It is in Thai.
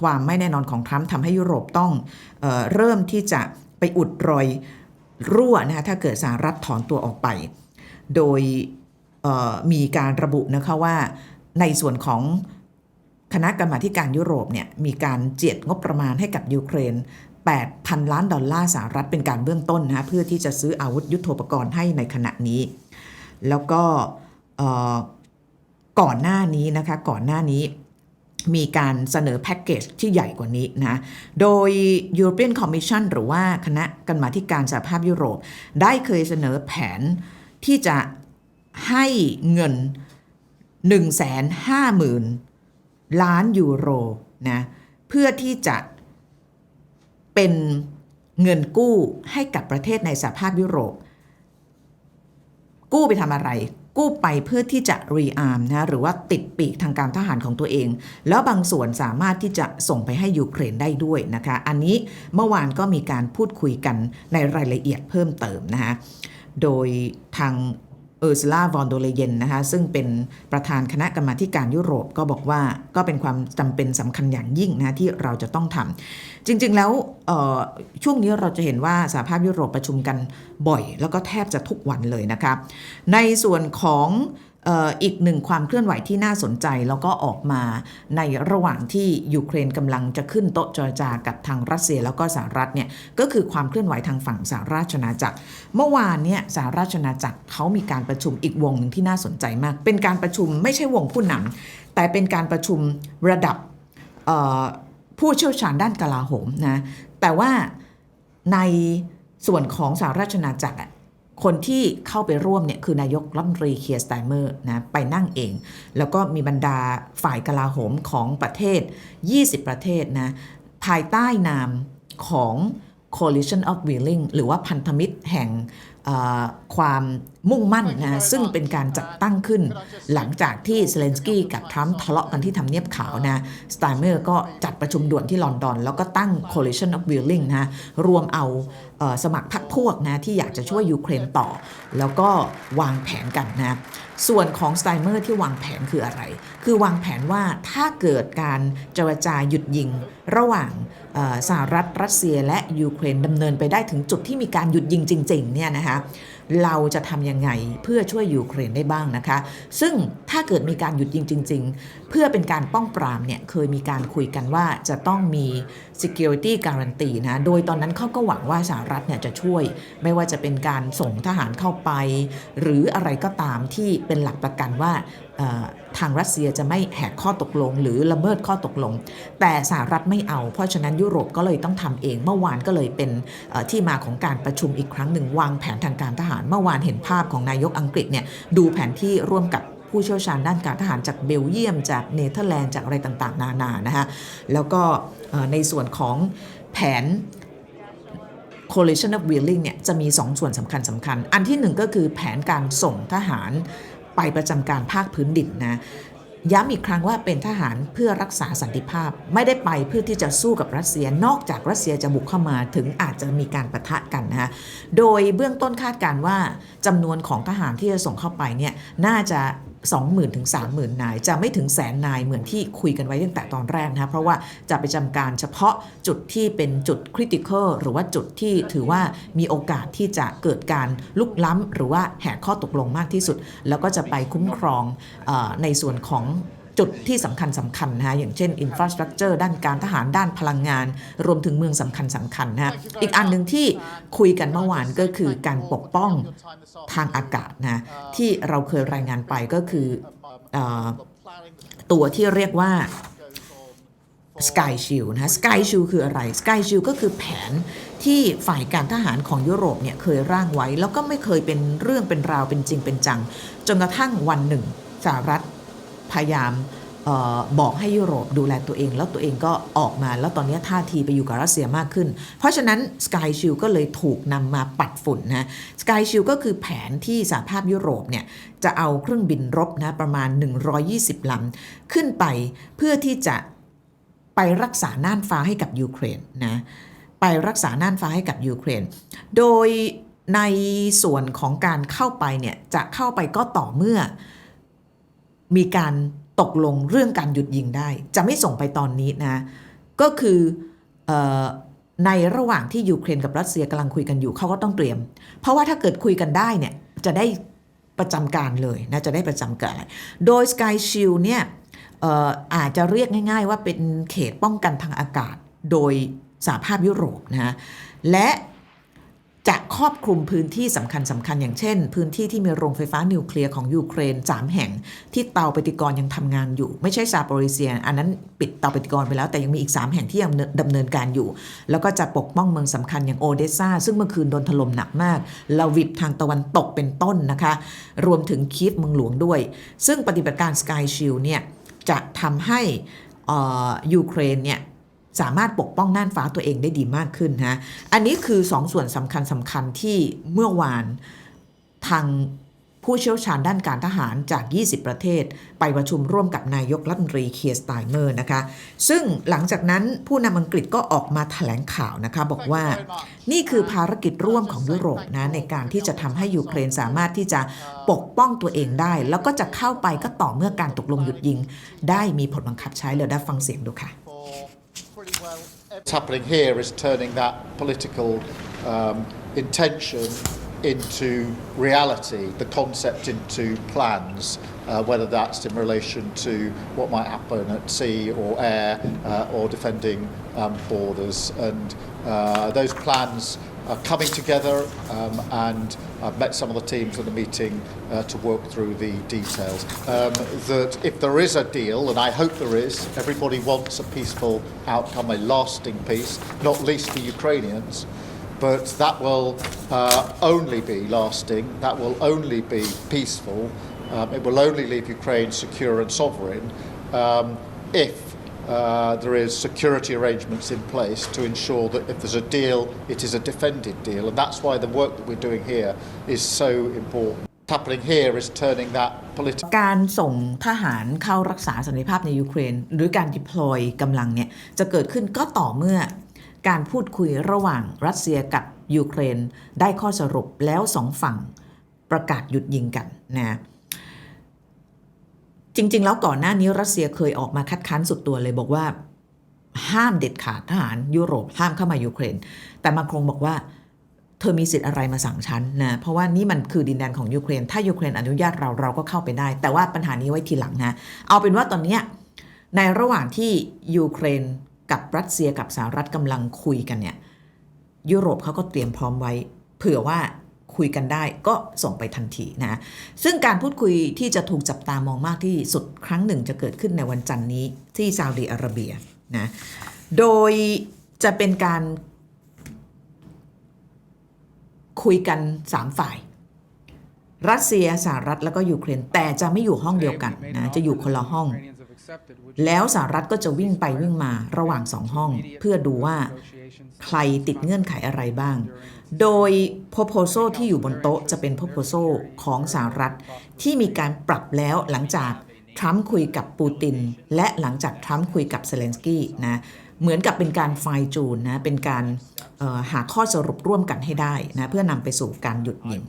ความไม่แน่นอนของทรัมป์ทำให้ยุโรปต้องเออเริ่มที่จะไปอุดรอยรั่วนะคะถ้าเกิดสหรัฐถอนตัวออกไป โดยมีการระบุนะคะว่าในส่วนของคณะกรรมาธิการยุโรปเนี่ยมีการเจียดงบประมาณให้กับยูเครน 8,000 ล้านดอลลาร์สหรัฐเป็นการเบื้องต้นนะคะเพื่อที่จะซื้ออาวุธยุโทโธปกรณ์ให้ในขณะนี้ แล้วก็ก่อนหน้านี้นะคะก่อนหน้านี้ มีการเสนอแพ็กเกจที่ใหญ่กว่านี้นะ โดย European Commission หรือว่าคณะกรรมาการสหภาพยุโรป ได้เคยเสนอแผนที่จะให้เงิน 150,000 ล้านยูโรนะเพื่อที่จะเป็นเงินกู้ให้กับประเทศในสหภาพยุโรป กู้ไปทำอะไร กู้ไปเพื่อที่จะรีอาร์มนะหรือว่าติดปีกทางการทหารของตัวเอง แล้วบางส่วนสามารถที่จะส่งไปให้ยูเครนได้ด้วยนะคะ อันนี้เมื่อวานก็มีการพูดคุยกันในรายละเอียดเพิ่มเติมนะคะโดยทาง เออร์ซลาวอนโดเลเยนนะคะซึ่งเป็นประธานคณะกรรมาธิการยุโรปก็บอกว่าก็เป็นความจำเป็นสำคัญอย่างยิ่งนะที่เราจะต้องทำจริงๆแล้วออช่วงนี้เราจะเห็นว่าสหภาพยุโรปประชุมกันบ่อย แล้วก็แทบจะทุกวันเลยนะคะในส่วนของ อีกหนึ่งความเคลื่อนไหวที่น่าสนใจ แล้วก็ออกมาในระหว่างที่ยูเครนกำลังจะขึ้นโต๊ะเจรจากับทางรัสเซียแล้วก็สหรัฐเนี่ยก็คือความเคลื่อนไหวทางฝั่งสหราชอาณาจักร เมื่อวานเนี่ยสหราชอาณาจักรเขามีการประชุมอีกวงหนึ่งที่น่าสนใจมาก เป็นการประชุมไม่ใช่วงผู้นำแต่เป็นการประชุมระดับผู้เชี่ยวชาญด้านกลาโหมนะแต่ว่าในส่วนของสหราชอาณาจักรอะ คนที่เข้าไปร่วมเนี่ยคือนายกรัฐมนตรีเคียร์สไตเมอร์นะไปนั่งเอง แล้วก็มีบรรดาฝ่ายกลาโหมของประเทศ 20 ประเทศนะภายใต้นามของ Coalition of Willing หรือว่าพันธมิตรแห่งเอ่อความมุ่งมั่นนะซึ่งเป็นการจัดตั้งขึ้น หลังจากที่เซเลนสกี้กับทรัมป์ทะเลาะกันที่ทำเนียบขาวนะสไตเมอร์ก็จัดประชุมด่วนที่ลอนดอน แล้วก็ตั้ง Coalition of Willing นะรวมเอาเอ่อสมัครพรรคพวกนะที่อยากจะช่วยยูเครนต่อ แล้วก็วางแผนกันนะส่วนของสไตเมอร์ที่วางแผนคืออะไร คือวางแผนว่าถ้าเกิดการเจรจาหยุดยิงระหว่างสหรัฐรัสเซียและยูเครนดำเนินไปได้ถึงจุดที่มีการหยุดยิงจริงๆเนี่ยนะคะ เราจะทำยังไงเพื่อช่วยยูเครนได้บ้างนะคะ ซึ่งถ้าเกิดมีการหยุดยิงจริง ๆ เพื่อเป็นการป้องปรามเนี่ยเคยมีการคุยกันว่าจะต้องมี security guarantee นะโดยตอนนั้นเขาก็หวังว่าสหรัฐเนี่ยจะช่วย ไม่ว่าจะเป็นการส่งทหารเข้าไป หรืออะไรก็ตามที่เป็นหลักประกันว่า ทางรัสเซียจะไม่แหกข้อตกลง หรือละเมิดข้อตกลง แต่สหรัฐไม่เอา เพราะฉะนั้นยุโรปก็เลยต้องทำเองเมื่อวานก็เลยเป็นที่มาของการประชุมอีกครั้งหนึ่งวางแผนทางการทหาร เมื่อวานเห็นภาพของนายกอังกฤษเนี่ยดูแผนที่ร่วมกับผู้เชี่ยวชาญด้านการทหารจากเบลเยียม จากเนเธอร์แลนด์จากอะไรต่างๆ นานานะคะแล้วก็ในส่วนของแผน coalition of willing เนี่ยจะมี 2 ส่วนสำคัญสำคัญ อันที่หนึ่งก็คือแผนการส่งทหาร ไปประจำการภาคพื้นดินนะย้ำอีกครั้งว่าเป็นทหารเพื่อรักษาสันติภาพ ไม่ได้ไปเพื่อที่จะสู้กับรัสเซีย นอกจากรัสเซียจะบุกเข้ามาถึงอาจจะมีการประทะกันนะคะโดยเบื้องต้นคาดการว่าจำนวนของทหารที่จะส่งเข้าไปเนี่ยน่าจะ 20,000ถึง30,000นาย จะไม่ถึงแสนนายเหมือนที่คุยกันไว้ตั้งแต่ตอนแรกนะเพราะว่าจะไปจำการเฉพาะจุดที่เป็นจุดคริติคอลหรือว่าจุดที่ถือว่ามีโอกาสที่จะเกิดการลุกล้ำหรือว่าแหกข้อตกลงมากที่สุด แล้วก็จะไปคุ้มครองอในส่วนของ จุดที่สำคัญสำคัญนะฮะอย่างเช่นอินฟราสตรักเจอร์ด้านการทหารด้านพลังงาน รวมถึงเมืองสำคัญสำคัญนะฮะอีกอันหนึ่งที่คุยกันเมื่อวานก็คือการปกป้องทางอากาศนะที่เราเคยรายงานไปก็คือออตัวที่เรียกว่า Sky Shield นะ Sky Shield คืออะไร Sky Shield ก็คือแผนที่ฝ่ายการทหารของยุโรปเนี่ยเคยร่างไว้ แล้วก็ไม่เคยเป็นเรื่องเป็นราวเป็นจริงเป็นจัง จนกระทั่งวันหนึ่งสหรัฐ พยายามออบอกให้ยุโรปดูแลตัวเอง แล้วตัวเองก็ออกมาแล้วตอนนี้ท่าทีไปอยู่กับรัสเซียมากขึ้น เพราะฉะนั้น Sky s h i e l ก็เลยถูกนำมาปัดฝุ่นนะ Sky s h i e l ก็คือแผนที่สหภาพยุโรปเนี่ยจะเอาเครื่องบินรบนะประมาณ 120 ลำ ขึ้นไปเพื่อที่จะไปรักษาน่านฟ้าให้กับยูเครนนะไปรักษาน่านฟ้าให้กับยูเครน โดยในส่วนของการเข้าไปเนี่ยจะเข้าไปก็ต่อเมื่อ มีการตกลงเรื่องการหยุดยิงได้ จะไม่ส่งไปตอนนี้นะ ก็คือออในระหว่างที่ยูเครนกับรัสเซียกำลังคุยกันอยู่เขาก็ต้องเตรียม เพราะว่าถ้าเกิดคุยกันได้เนี่ยจะได้ประจำการเลยนะจะได้ประจำการ โดย Sky Shield เนี่ยเอ่ออาจจะเรียกง่าย ๆ ว่าเป็นเขตป้องกันทางอากาศโดยสหภาพยุโรปนะฮะและ จะครอบคลุมพื้นที่สำคัญสำคัญอย่างเช่น พื้นที่ที่มีโรงไฟฟ้านิวเคลียร์ของยูเครน 3 แห่ง ที่เตาปฏิกรณ์ยังทำงานอยู่ ไม่ใช่ซาโปริเซีย อันนั้นปิดเตาปฏิกรณ์ไปแล้วแต่ยังมีอีก 3 แห่งที่ยังดำเนินการอยู่ แล้วก็จะปกป้องเมืองสำคัญอย่างโอเดสซาซึ่งเมื่อคืนโดนถล่มหนักมากลาวิบทางตะวันตกเป็นต้นนะคะ รวมถึงคีฟเมืองหลวงด้วย ซึ่งปฏิบัติการ Sky Shield เนี่ยจะทำให้ยูเครนเนี่ย สามารถปกป้องน่านฟ้าตัวเองได้ดีมากขึ้นนะอันนี้คือสองส่วนสำคัญสำคัญที่เมื่อวานทางผู้เชี่ยวชาญด้านการทหารจาก 20 ประเทศ ไปประชุมร่วมกับนายกรัฐมนตรีเคียร์สไตเมอร์นะคะ ซึ่งหลังจากนั้นผู้นำอังกฤษก็ออกมาแถลงข่าวนะคะ บอกว่านี่คือภารกิจร่วมของยุโรปนะในการที่จะทำให้ยูเครนสามารถที่จะปกป้องตัวเองได้ แล้วก็จะเข้าไปก็ต่อเมื่อการตกลงหยุดยิง ได้มีผลบังคับใช้เลยได้ฟังเสียงดูค่ะ What's happening here is turning that political um, intention into reality, the concept into plans, uh, whether that's in relation to what might happen at sea or air uh, or defending um, borders. And uh, those plans are coming together, um, and I've met some of the teams at the meeting uh, to work through the details. Um, that if there is a deal, and I hope there is, everybody wants a peaceful outcome, a lasting peace, not least the Ukrainians But that will uh, only be lasting, that will only be peaceful, um, it will only leave Ukraine secure and sovereign um, if uh, there is security arrangements in place to ensure that if there's a deal, it is a defended deal. And that's why the work that we're doing here is so important. What's happening here is turning that political การส่งทหารเข้ารักษาสันติภาพในยูเครน หรือการ deploy กำลังเนี่ยจะเกิดขึ้นก็ต่อเมื่อ การพูดคุยระหว่างรัสเซียกับยูเครน ได้ข้อสรุปแล้วสองฝั่งประกาศหยุดยิงกันนะจริง ๆ แล้วก่อนหน้านี้รัสเซียเคยออกมาคัดค้านสุดตัวเลยบอกว่า ห้ามเด็ดขาดทหารยุโรปห้ามเข้ามายูเครน แต่มาครงบอกว่าเธอมีสิทธิ์อะไรมาสั่งฉันนะเพราะว่านี่มันคือดินแดนของยูเครน ถ้ายูเครนอนุญาตเราเราก็เข้าไปได้ แต่ว่าปัญหานี้ไว้ทีหลังนะ เอาเป็นว่าตอนนี้ในระหว่างที่ยูเครน กับรัสเซียกับสหรัฐกำลังคุยกันเนี่ยยุโรปเขาก็เตรียมพร้อมไว้ เผื่อว่าคุยกันได้ก็ส่งไปทันทีนะซึ่งการพูดคุยที่จะถูกจับตามองมากที่สุดครั้งหนึ่งจะเกิดขึ้นในวันจันทร์นี้ที่ซาอุดีอาระเบียนะโดยจะเป็นการคุยกัน 3 ฝ่าย รัสเซียสหรัฐแล้วก็ยูเครนแต่จะไม่อยู่ห้องเดียวกันนะจะอยู่คนละห้อง แล้วสหรัฐก็จะวิ่งไปวิ่งมาระหว่างสองห้อง เพื่อดูว่าใครติดเงื่อนไขอะไรบ้าง โดย proposal ที่อยู่บนโต๊ะจะเป็น proposal ของสหรัฐที่มีการปรับแล้วหลังจากทรัมป์คุยกับปูติน และหลังจากทรัมป์คุยกับเซเลนสกี้นะเหมือนกับเป็นการไฟจูนนะเป็นการออหาข้อสรุปร่วมกันให้ได้นะเพื่อนำไปสู่การหยุดยิง